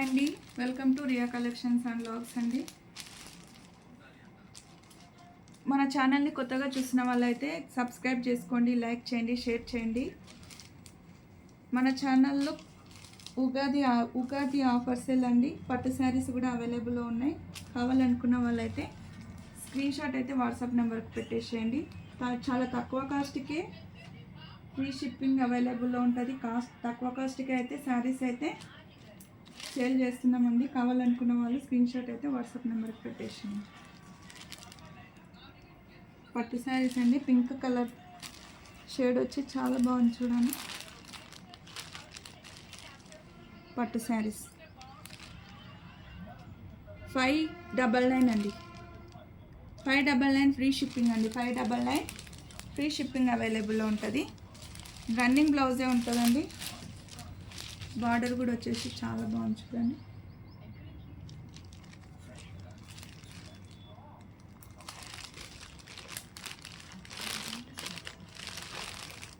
Hi అండి. Welcome to Riya collections and logs అండి. మన ఛానల్ని కొత్తగా చూసిన వాళ్ళైతే సబ్స్క్రైబ్ చేసుకోండి లైక్ చేయండి షేర్ చేయండి. మన ఛానల్లో ఉగాది ఉగాది ఆఫర్స్ అండి. పట్టు శారీస్ కూడా అవైలబుల్లో ఉన్నాయి. కావాలనుకున్న వాళ్ళైతే స్క్రీన్ షాట్ అయితే వాట్సాప్ నెంబర్కి పెట్టేసేయండి. చాలా తక్కువ కాస్ట్కే ఫ్రీ షిప్పింగ్ అవైలబుల్లో ఉంటుంది. కాస్ట్ తక్కువ కాస్ట్కి అయితే శారీస్ అయితే సేల్ చేస్తున్నామండి. కావాలనుకున్న వాళ్ళు స్క్రీన్ షాట్ అయితే వాట్సాప్ నెంబర్కి పెట్టేసాను పట్టు శారీస్ అండి. పింక్ కలర్ షేడ్ వచ్చి చాలా బాగుంది చూడండి. పట్టు శారీస్. ఫైవ్ డబల్ నైన్ అండి. Five double nine free shipping అండి. Five double nine free shipping అవైలబుల్లో ఉంటుంది. రన్నింగ్ బ్లౌజే ఉంటుందండి. బార్డర్ కూడా వచ్చేసి చాలా బాగుంది చూడండి.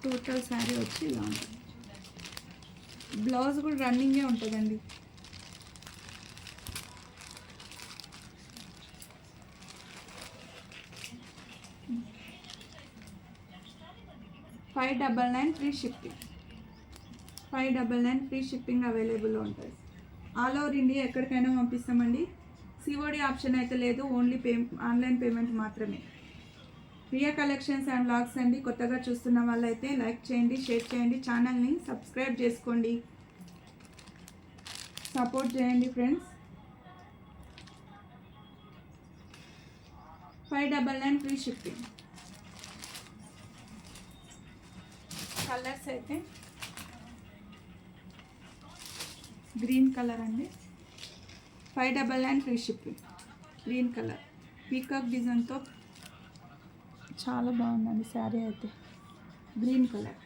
టోటల్ శారీ వచ్చి ఇలా ఉంటుంది బ్లౌజ్ కూడా రన్నింగే ఉంటుందండి. Five double nine free షిఫ్టీ five double nine free shipping అవైలబుల్లో ఉంటుంది. ఆల్ ఓవర్ ఇండియా ఎక్కడికైనా పంపిస్తామండి. సిఓడి ఆప్షన్ అయితే లేదు. ఓన్లీ పే ఆన్లైన్ పేమెంట్ మాత్రమే. రియా కలెక్షన్స్ అండ్ లాగ్స్ అండి. కొత్తగా చూస్తున్న వాళ్ళైతే లైక్ చేయండి షేర్ చేయండి. ఛానల్ని సబ్స్క్రైబ్ చేసుకోండి. సపోర్ట్ చేయండి friends. Five double nine free shipping. Colours అయితే గ్రీన్ కలర్ అండి. Five double nine free shipping. Green colour. Peacock డిజైన్తో చాలా బాగుందండి శారీ అయితే. Green colour.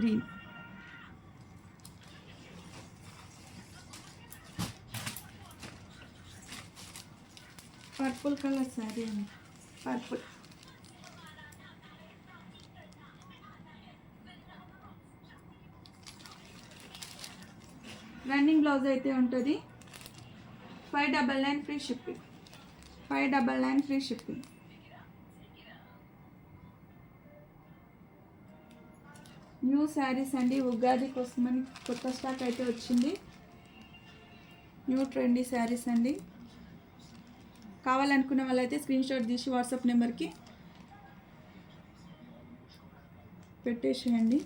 Green. Purple colour sari అండి. పర్పుల్. రన్నింగ్ బ్లౌజ్ అయితే ఉంటుంది. Five double nine free shipping. Five double nine free shipping. New saris అండి. ఉగాది కోసమని కొత్త స్టాక్ అయితే వచ్చింది. న్యూ ట్రెండీ శారీస్ అండి. కావాలనుకున్న వాళ్ళైతే స్క్రీన్ షాట్ తీసి వాట్సాప్ నెంబర్కి పెట్టేసేయండి.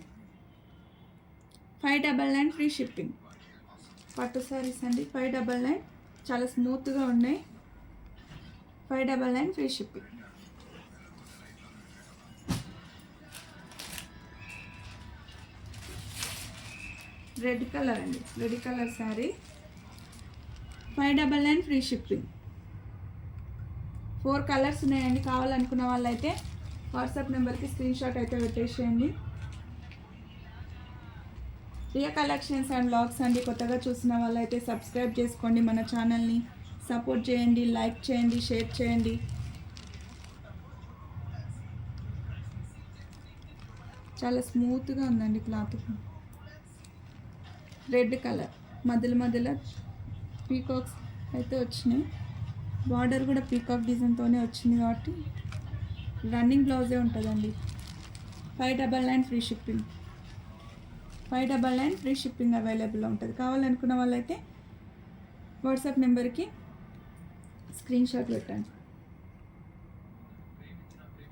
Five double nine free shipping. పట్టు శారీస్ అండి. ఫైవ్ డబల్ నైన్ చాలా స్మూత్గా ఉన్నాయి. Five double nine free shipping red colour అండి. Red colour sari five double nine free shipping four colours ఉన్నాయండి. కావాలనుకున్న వాళ్ళైతే వాట్సాప్ నెంబర్కి స్క్రీన్ షాట్ అయితే పెట్టేసేయండి. ప్రియ కలెక్షన్స్ అండ్ బ్లాగ్స్ అండి కొత్తగా చూసిన వాళ్ళైతే సబ్స్క్రైబ్ చేసుకోండి మన ఛానల్ని. సపోర్ట్ చేయండి లైక్ చేయండి షేర్ చేయండి. చాలా స్మూత్గా ఉందండి క్లాత్. రెడ్ కలర్ మధ్యలో మధ్యలో పీకాక్స్ అయితే వచ్చినాయి. బార్డర్ కూడా పీకాక్ డిజైన్తోనే వచ్చింది కాబట్టి రన్నింగ్ బ్లౌజే ఉంటుందండి. Five double nine free shipping. Five double nine free shipping available ఉంటుంది. కావాలనుకున్న వాళ్ళైతే వాట్సాప్ నెంబర్కి స్క్రీన్ షాట్ పెట్టండి.